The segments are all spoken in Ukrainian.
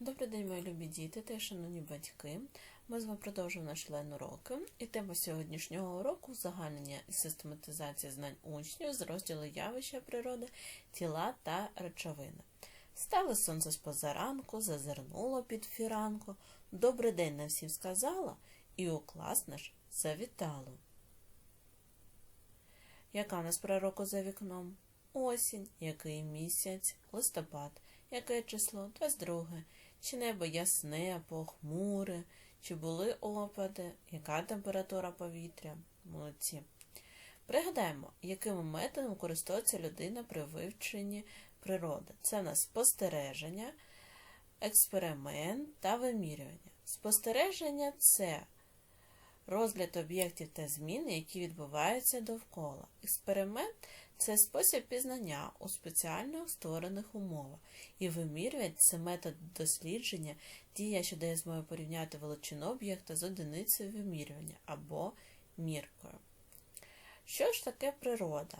Добрий день, мої любі діти та шановні батьки. Ми з вами продовжуємо наші лайн-уроки. І тема сьогоднішнього уроку узагальнення і систематизація знань учнів з розділу явища природи, тіла та речовини. Стало сонце з позаранку, зазирнуло під фіранку. Добрий день нам всім сказала, і у клас наш завітало. Яка у нас пора року за вікном? Осінь, який місяць, листопад, яке число? 22. Чи небо ясне, похмуре, чи були опади, яка температура повітря? Молодці. Пригадаємо, якими методом користується людина при вивченні природи. Це в нас спостереження, експеримент та вимірювання. Спостереження це розгляд об'єктів та змін, які відбуваються довкола. Експеримент це спосіб пізнання у спеціально створених умовах. І вимірювання це метод дослідження, дія, що дає змогу порівняти величину об'єкта з одиницею вимірювання або міркою. Що ж таке природа?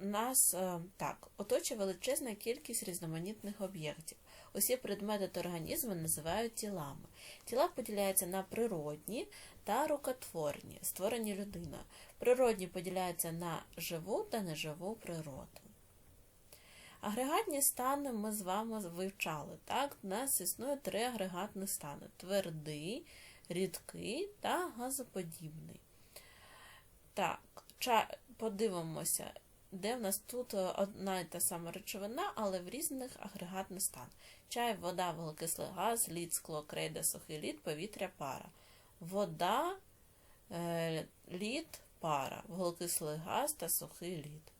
Нас е, так оточує величезна кількість різноманітних об'єктів. Усі предмети та організми називають тілами. Тіла поділяються на природні та рукотворні, створені людиною. Природні поділяються на живу та неживу природу. Агрегатні стани ми з вами вивчали. Так, У нас існує три агрегатні стани: твердий, рідкий та газоподібний. Так, подивимося, де в нас тут одна і та сама речовина, але в різних агрегатних станах. Чай, вода, вуглекислий газ, лід, скло, крейда, сухий лід, повітря, пара. Вода, е, лід, пара, вуглекислий газ та сухий лід.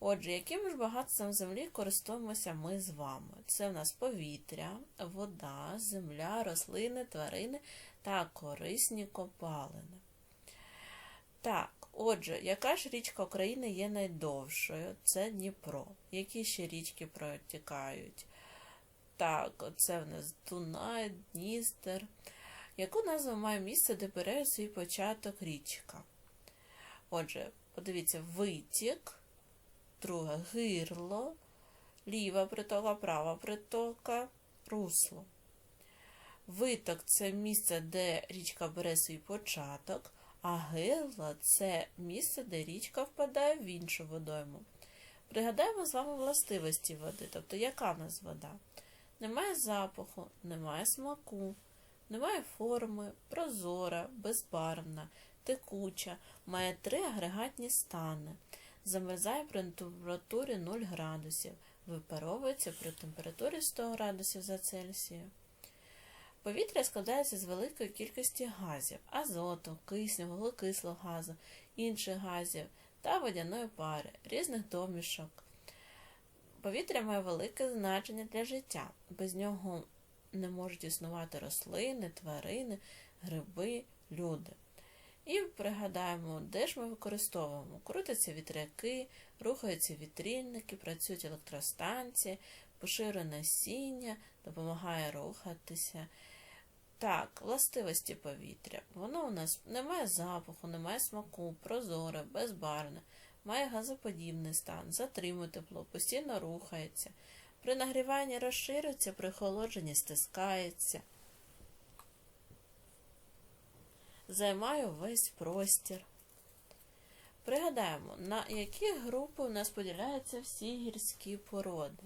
Отже, яким ж багатством землі користуємося ми з вами? Це в нас повітря, вода, земля, рослини, тварини та корисні копалини. Так, отже, яка ж річка України є найдовшою? Це Дніпро. Які ще річки протікають? Так, це в нас Дунай, Дністер. Яку назву має місце, де бере свій початок річка? Отже, подивіться, витік, друге гирло, ліва притока, права притока, русло. Виток це місце, де річка бере свій початок, а гирло це місце, де річка впадає в іншу водойму. Пригадаємо з вами властивості води, тобто яка в нас вода? Немає запаху, немає смаку, немає форми, прозора, безбарвна, текуча, має три агрегатні стани. Замерзає при температурі 0 градусів, випаровується при температурі 100 градусів за Цельсію. Повітря складається з великої кількості газів азоту, кисню, вуглекислого газу, інших газів та водяної пари, різних домішок. Повітря має велике значення для життя. Без нього не можуть існувати рослини, тварини, гриби, люди. І пригадаємо, де ж ми використовуємо. Крутяться вітряки, рухаються вітрильники, працюють електростанції, поширює насіння, допомагає рухатися. Так, властивості повітря. Воно у нас не має запаху, не має смаку, прозоре, безбарне, має газоподібний стан, затримує тепло, постійно рухається. При нагріванні розширюється, при охолодженні стискається. Займає весь простір. Пригадаємо, на які групи у нас поділяються всі гірські породи.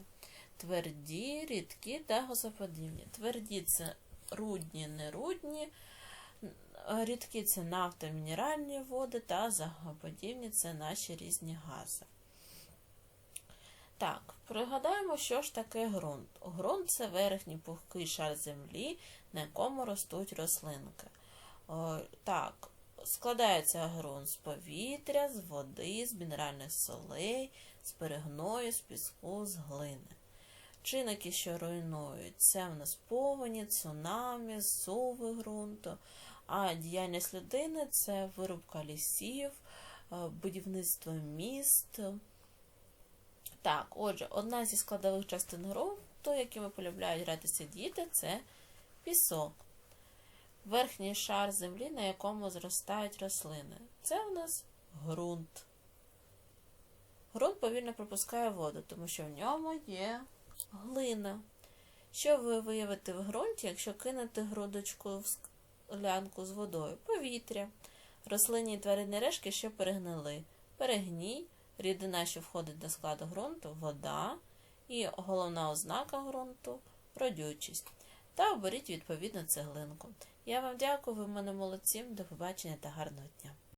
Тверді, рідкі та газоподібні. Тверді це рудні, нерудні, рідкі це нафтомінеральні води та загоподібні це наші різні гази. Так, пригадаємо, що ж таке ґрунт. Ґрунт це верхній пухкий шар землі, на якому ростуть рослинки. О, так, складається ґрунт з повітря, з води, з мінеральних солей, з перегною, з піску, з глини. Чинники, що руйнують, це в нас повені, цунамі, зсуви ґрунту, а діяльність людини це вирубка лісів, будівництво міст. Так, отже, одна зі складових частин ґрунту, якими полюбляють гратися діти, це пісок. Верхній шар землі, на якому зростають рослини. Це у нас ґрунт. Ґрунт повільно пропускає воду, тому що в ньому є глина. Що ви виявите в ґрунті, якщо кинути грудочку в склянку з водою? Повітря. Рослинні і тваринні решки, що перегнили. Перегній, рідина, що входить до складу ґрунту, вода і головна ознака ґрунту родючість. Та оберіть відповідну цеглинку. Я вам дякую, ви в мене молодці. До побачення та гарного дня.